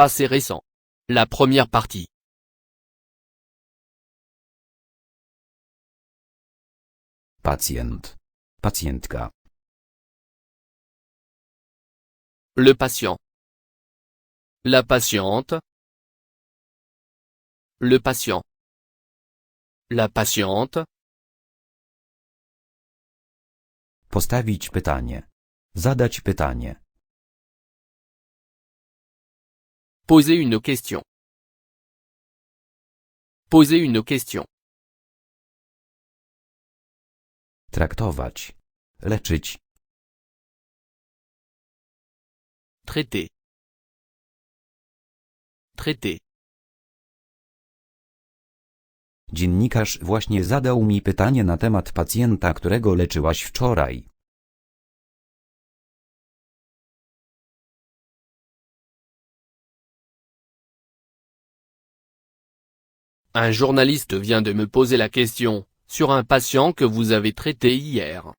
Passé récent. La première partie. Pacjent. Pacjentka. Le patient. La patiente. Le patient. La patiente. Postawić pytanie. Zadać pytanie. Poser une question. Poser une question. Traktować. Leczyć. Traiter. Traiter. Dziennikarz właśnie zadał mi pytanie na temat pacjenta, którego leczyłaś wczoraj. Un journaliste vient de me poser la question, sur un patient que vous avez traité hier.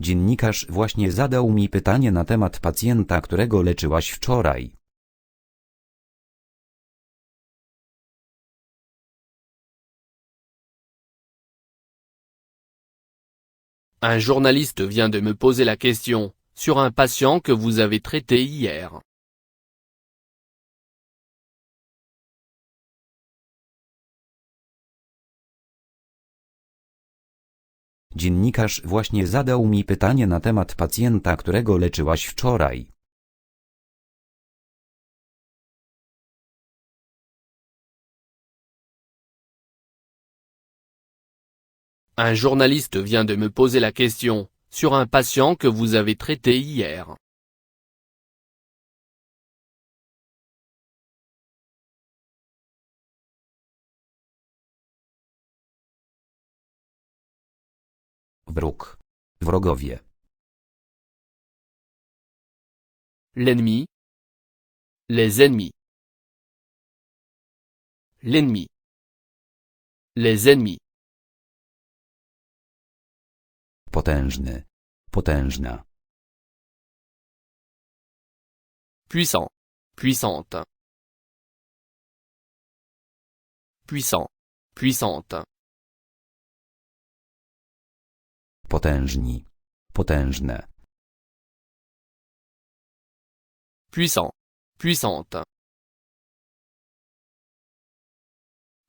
Dziennikarz właśnie zadał mi pytanie na temat pacjenta, którego leczyłaś wczoraj. Un journaliste vient de me poser la question, sur un patient que vous avez traité hier. Dziennikarz właśnie zadał mi pytanie na temat pacjenta, którego leczyłaś wczoraj. Un journaliste vient de me poser la question, sur un patient que vous avez traité hier. Wróg. Wrogowie. L'ennemi. Les ennemis. L'ennemi. Les ennemis. Potężny. Potężna. Puissant. Puissante. Puissant. Puissante. Potężni. Potężne. Puissant. Puissante.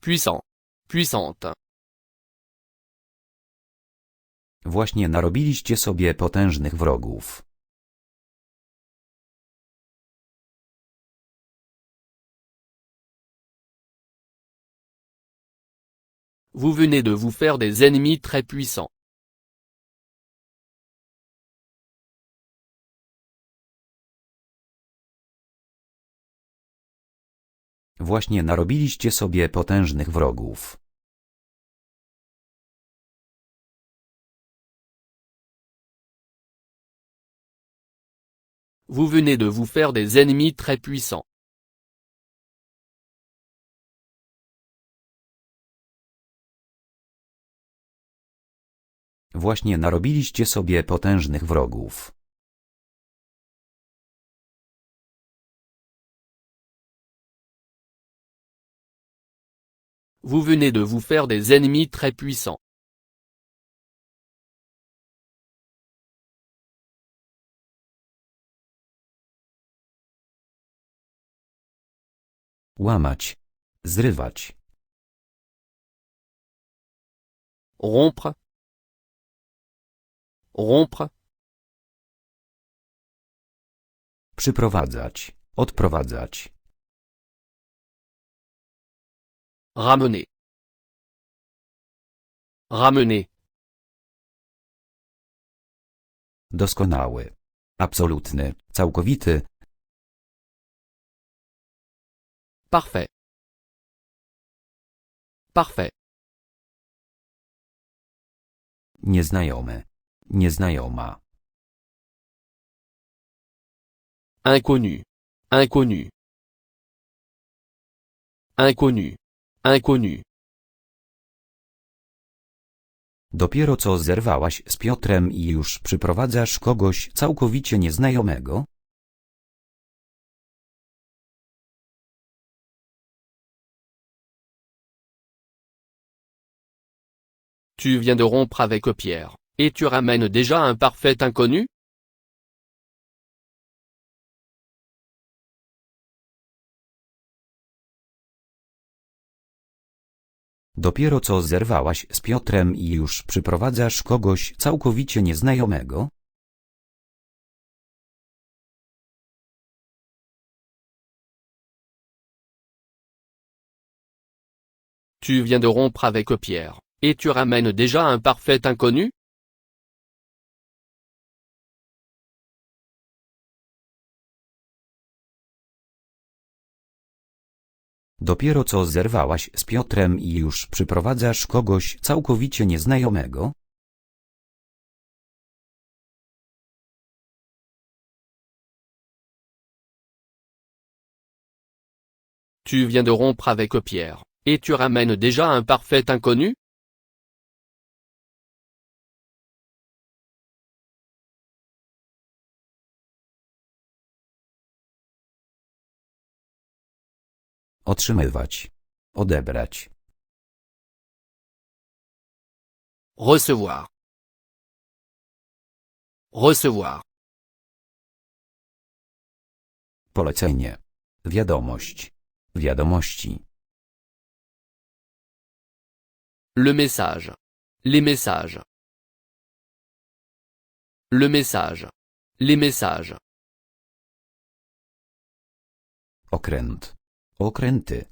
Puissant. Puissante. Właśnie narobiliście sobie potężnych wrogów. Vous venez de vous faire des ennemis très puissants. Właśnie narobiliście sobie potężnych wrogów. Vous venez de vous faire des ennemis très puissants. Właśnie narobiliście sobie potężnych wrogów. Vous venez de vous faire des ennemis très puissants. Łamać. Zrywać. Rompre. Rompre. Przyprowadzać. Odprowadzać. Ramener. Ramener. Doskonały. Absolutny. Całkowity. Parfait. Parfait. Nieznajomy. Nieznajoma. Inconnu. Inconnu. Inconnu. Inconnu. Dopiero co zerwałaś z Piotrem i już przyprowadzasz kogoś całkowicie nieznajomego? Tu viens de rompre avec Pierre, et tu ramènes déjà un parfait inconnu? Dopiero co zerwałaś z Piotrem i już przyprowadzasz kogoś całkowicie nieznajomego? Tu viens de rompre avec Pierre, et tu ramènes déjà un parfait inconnu? Dopiero co zerwałaś z Piotrem i już przyprowadzasz kogoś całkowicie nieznajomego? Tu viens de rompre avec Pierre, et tu ramènes déjà un parfait inconnu Otrzymywać. Odebrać. Recevoir. Recevoir. Polecenie. Wiadomość. Wiadomości. Le message. Les messages. Le message. Les messages. Okręt. Okręty.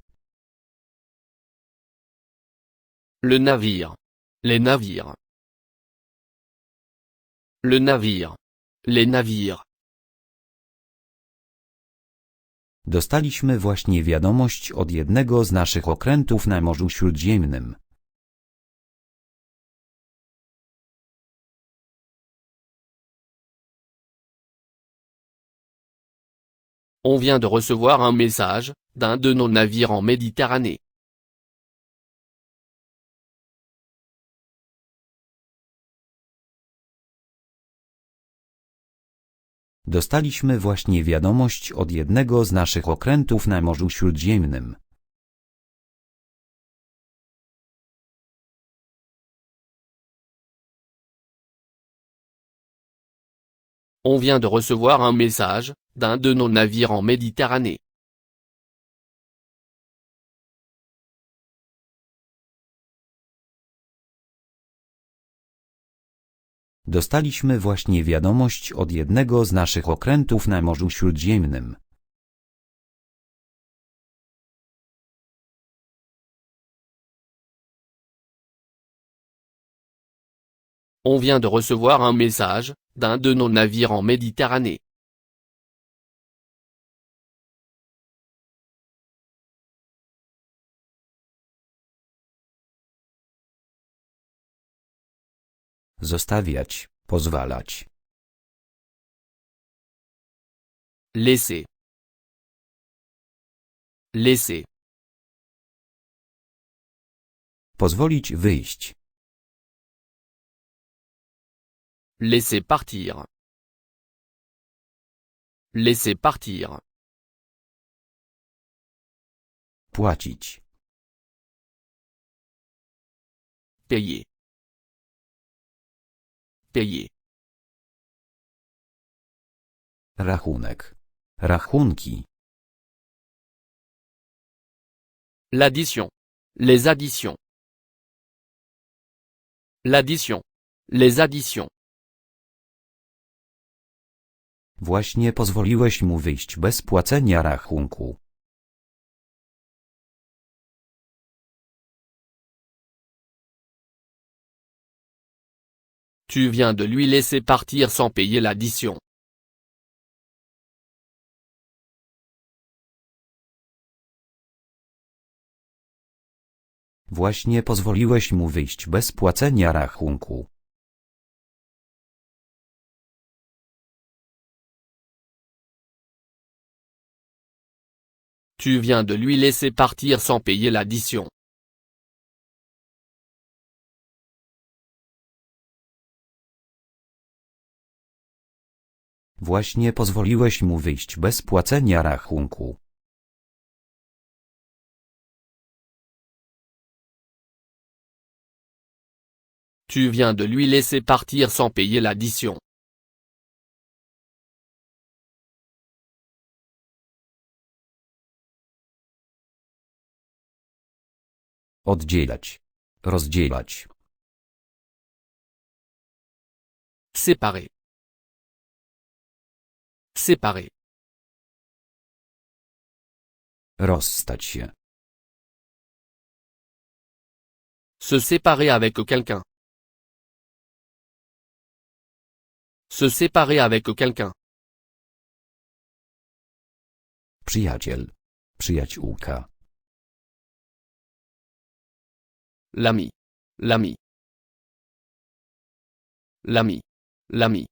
Le navire. Les navires. Le navire. Les navires. Dostaliśmy właśnie wiadomość od jednego z naszych okrętów na Morzu Śródziemnym. On vient de recevoir un message d'un de nos navires en Méditerranée. Dostaliśmy właśnie wiadomość od jednego z naszych okrętów na Morzu Śródziemnym. On vient de recevoir un message d'un de nos navires en Méditerranée. Dostaliśmy właśnie wiadomość od jednego z naszych okrętów na Morzu Śródziemnym. On vient de recevoir un message d'un de nos navires en Méditerranée. Zostawiać, pozwalać. Laisser. Laisser. Pozwolić wyjść. Laisser partir. Laisser partir. Płacić. Payer. Rachunek. Rachunki. L'addition. Les additions. L'addition. Les additions. Właśnie pozwoliłeś mu wyjść bez płacenia rachunku. Tu viens de lui laisser partir sans payer l'addition. Właśnie pozwoliłeś mu wyjść bez płacenia rachunku. Tu viens de lui laisser partir sans payer l'addition. Właśnie pozwoliłeś mu wyjść bez płacenia rachunku. Tu viens de lui laisser partir sans payer l'addition. Oddzielać. Rozdzielać. Séparer. Séparer. Rozstać się. Se séparer avec quelqu'un. Se séparer avec quelqu'un. Przyjaciel. Przyjaciółka. L'ami. L'ami. L'ami. L'ami.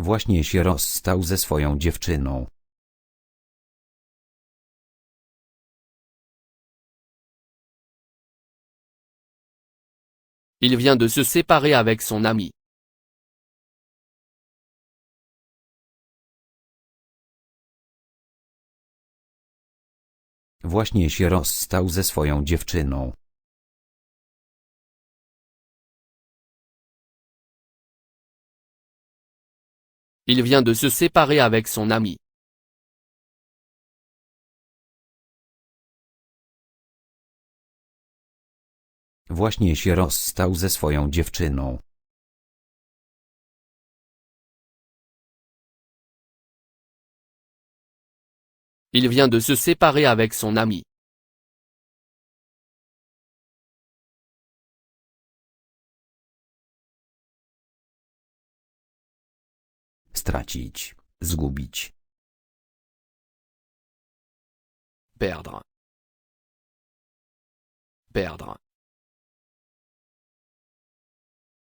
Właśnie się rozstał ze swoją dziewczyną. Il vient de se séparer avec son ami. Właśnie się rozstał ze swoją dziewczyną. Il vient de se séparer avec son ami. Właśnie się rozstał ze swoją dziewczyną. Il vient de se séparer avec son ami. Stracić. Zgubić. Perdre. Perdre.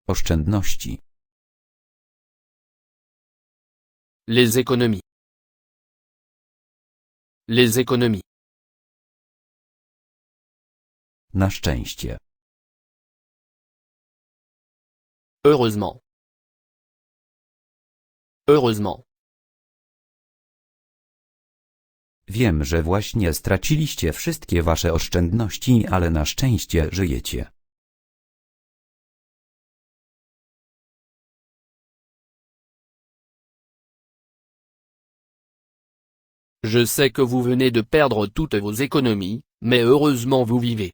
Oszczędności. Les économies. Les économies. Na szczęście. Heureusement. Heureusement. Wiem, że właśnie straciliście wszystkie wasze oszczędności, ale na szczęście żyjecie. Je sais que vous venez de perdre toutes vos économies, mais heureusement vous vivez.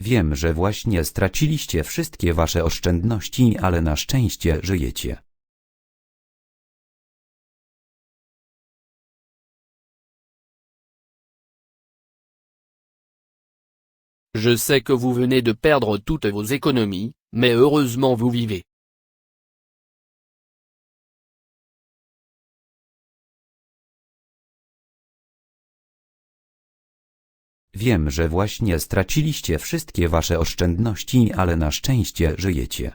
Wiem, że właśnie straciliście wszystkie wasze oszczędności, ale na szczęście żyjecie. Je sais que vous venez de perdre toutes vos économies, mais heureusement vous vivez. Wiem, że właśnie straciliście wszystkie wasze oszczędności, ale na szczęście żyjecie.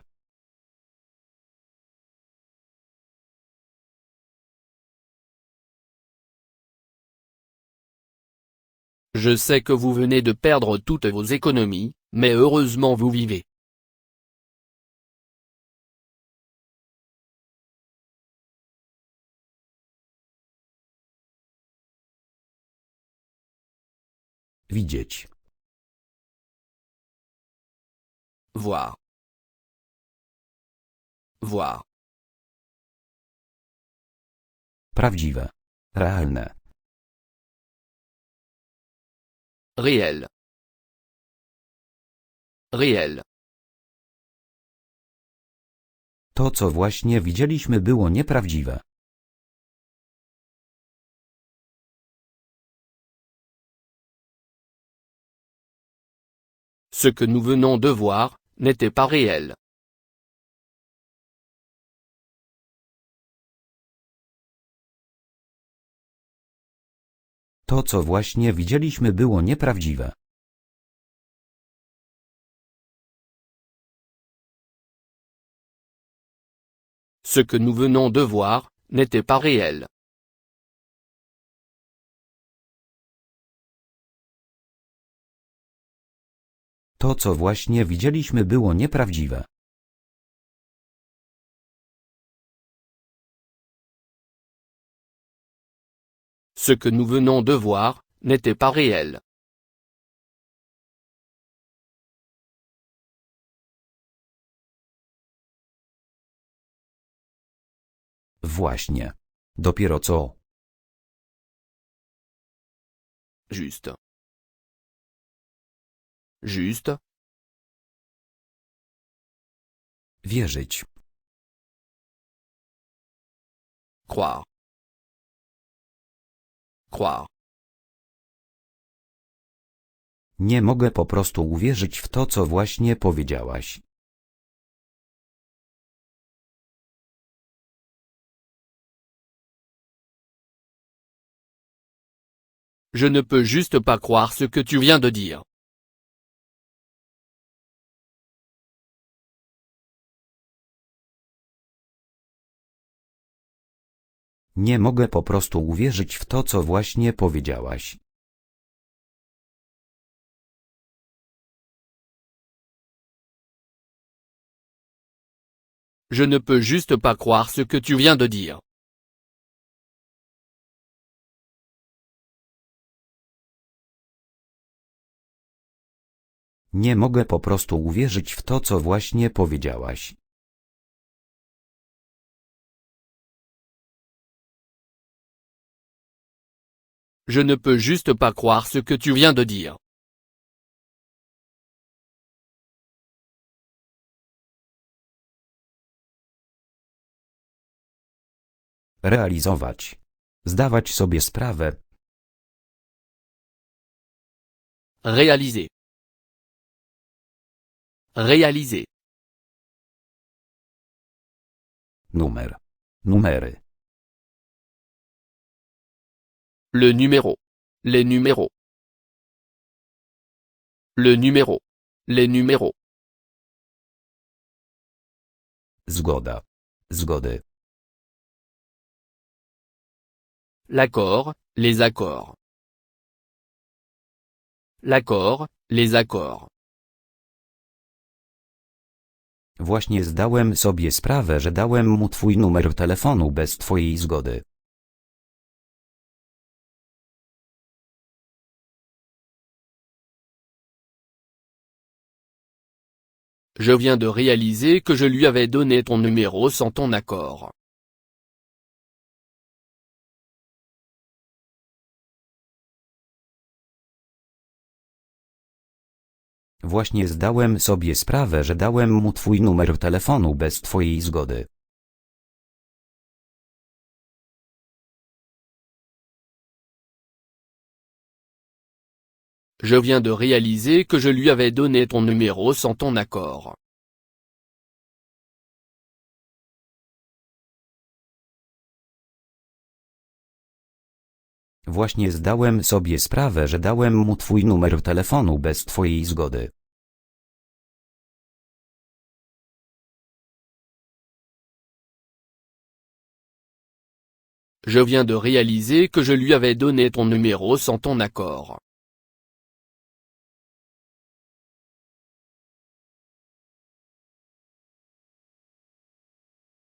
Je sais que vous venez de perdre toutes vos économies, mais heureusement vous vivez. Widzieć. Voir. Voir. Prawdziwe. Realne. Réel. Réel. To, co właśnie widzieliśmy, było nieprawdziwe. Ce que nous venons de voir, n'était pas réel. To, co właśnie widzieliśmy, było nieprawdziwe. Ce que nous venons de voir, n'était pas réel. To co właśnie widzieliśmy było nieprawdziwe. Ce que nous venons de voir, n'était pas réel. Właśnie. Dopiero co. Juste. Juste. Wierzyć. Croire. Croire. Nie mogę po prostu uwierzyć w to co właśnie powiedziałaś. Je ne peux juste pas croire ce que tu viens de dire. Nie mogę po prostu uwierzyć w to co właśnie powiedziałaś. Je ne peux juste pas croire ce que tu viens de dire. Nie mogę po prostu uwierzyć w to co właśnie powiedziałaś. Je ne peux juste pas croire ce que tu viens de dire. Realizować. Zdawać sobie sprawę. Réaliser. Réaliser. Numer. Numery. Le numéro. Les numéros. Le numéro. Les numéros. Zgoda. Zgody. L'accord, les accords. L'accord, les accords. Właśnie zdałem sobie sprawę, że dałem mu twój numer telefonu bez twojej zgody. Je viens de réaliser que je lui avais donné ton numéro sans ton accord. Właśnie zdałem sobie sprawę, że dałem mu twój numer telefonu bez twojej zgody. Je viens de réaliser que je lui avais donné ton numéro sans ton accord. Właśnie zdałem sobie sprawę, że dałem mu twój numer telefonu bez twojej zgody. Je viens de réaliser que je lui avais donné ton numéro sans ton accord.